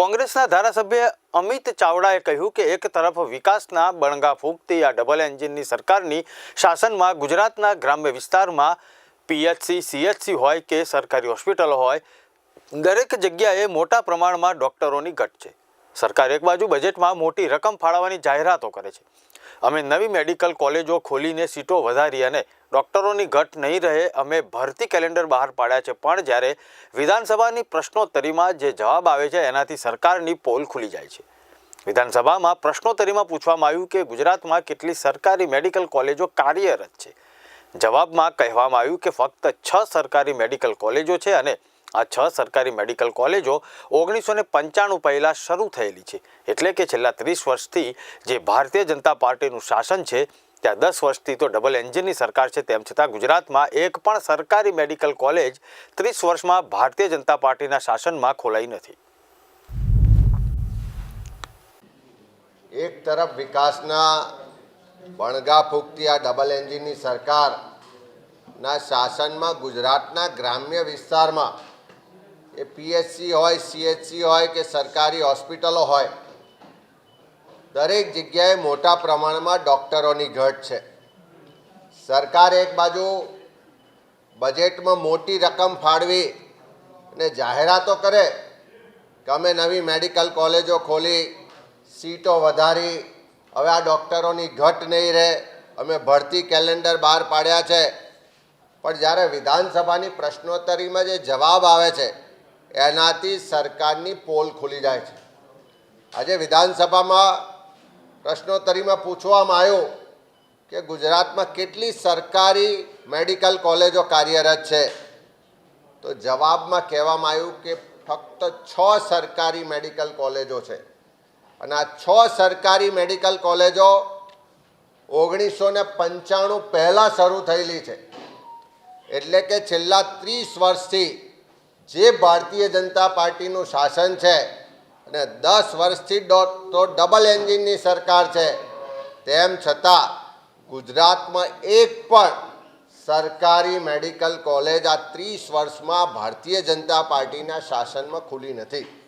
કોંગ્રેસના ધારાસભ્ય અમિત ચાવડાએ કહ્યું કે એક તરફ વિકાસના બણગા ફૂંકતી આ ડબલ એન્જિનની સરકારની શાસનમાં ગુજરાતના ગ્રામ્ય વિસ્તારમાં પીએચસી, સીએચસી હોય કે સરકારી હોસ્પિટલો હોય, દરેક જગ્યાએ મોટા પ્રમાણમાં ડોક્ટરોની ઘટ છે. સરકાર એક બાજુ બજેટમાં મોટી રકમ ફાળવવાની જાહેરાતો કરે છે. અમે નવી મેડિકલ કોલેજો ખોલીને સીટો વધારી અને ડોક્ટરોની ઘટ નહીં રહે, અમે ભરતી કેલેન્ડર બહાર પાડ્યા છે. પણ જ્યારે વિધાનસભાની પ્રશ્નોત્તરીમાં જે જવાબ આવે છે, એનાથી સરકારની પોલ ખુલી જાય છે. વિધાનસભામાં પ્રશ્નોત્તરીમાં પૂછવામાં આવ્યું કે ગુજરાતમાં કેટલી સરકારી મેડિકલ કોલેજો કાર્યરત છે. જવાબમાં કહેવામાં આવ્યું કે ફક્ત છ સરકારી મેડિકલ કોલેજો છે અને આ છ સરકારી મેડિકલ કોલેજો ઓગણીસો ને પંચાણું પહેલાં શરૂ થયેલી છે. એટલે કે છેલ્લા ત્રીસ વર્ષથી જે ભારતીય જનતા પાર્ટીનું શાસન છે ત્યાં દસ વર્ષથી તો ડબલ એન્જિનની સરકાર છે, તેમ છતાં ગુજરાતમાં એક પણ સરકારી મેડિકલ કોલેજ ત્રીસ વર્ષમાં ભારતીય જનતા પાર્ટીના શાસનમાં ખોલાઈ નથી. એક તરફ વિકાસના વણગા ફૂંકતી આ ડબલ એન્જિનની સરકારના શાસનમાં ગુજરાતના ગ્રામ્ય વિસ્તારમાં એ પીએચસી હોય સીએચસી હોય કે સરકારી હોસ્પિટલો હોય દરેક જગ્યાએ મોટા પ્રમાણમાં ડૉક્ટરોની ઘટ છે. સરકાર એક બાજુ બજેટમાં મોટી રકમ ફાળવી અને જાહેરાતો કરે કે અમે નવી મેડિકલ કોલેજો ખોલી, સીટો વધારી, હવે આ ડૉક્ટરોની ઘટ નહીં રહે, અમે ભરતી કેલેન્ડર બહાર પાડ્યા છે. પણ જ્યારે વિધાનસભાની પ્રશ્નોત્તરીમાં જે જવાબ આવે છે, એનાથી સરકારની પોલ ખુલી જાય છે. આજે વિધાનસભામાં પ્રશ્નોત્તરીમાં પૂછવામાં આવ્યું કે ગુજરાતમાં કેટલી સરકારી મેડિકલ કોલેજો કાર્યરત છે? તો જવાબમાં કહેવામાં આવ્યું કે ફક્ત છ સરકારી મેડિકલ કોલેજો છે. અને આ છ સરકારી મેડિકલ કોલેજો ઓગણીસો ને પંચાણું પહેલાં શરૂ થયેલી છે. એટલે કે છેલ્લા ત્રીસ વર્ષથી જે ભારતીય જનતા પાર્ટીનું શાસન છે અને દસ વર્ષથી તો ડબલ એન્જિનની સરકાર છે. તેમ છતાં, ગુજરાતમાં એક પણ સરકારી મેડિકલ કોલેજ આ ત્રીસ વર્ષમાં ભારતીય જનતા પાર્ટીના શાસનમાં ખુલી નથી.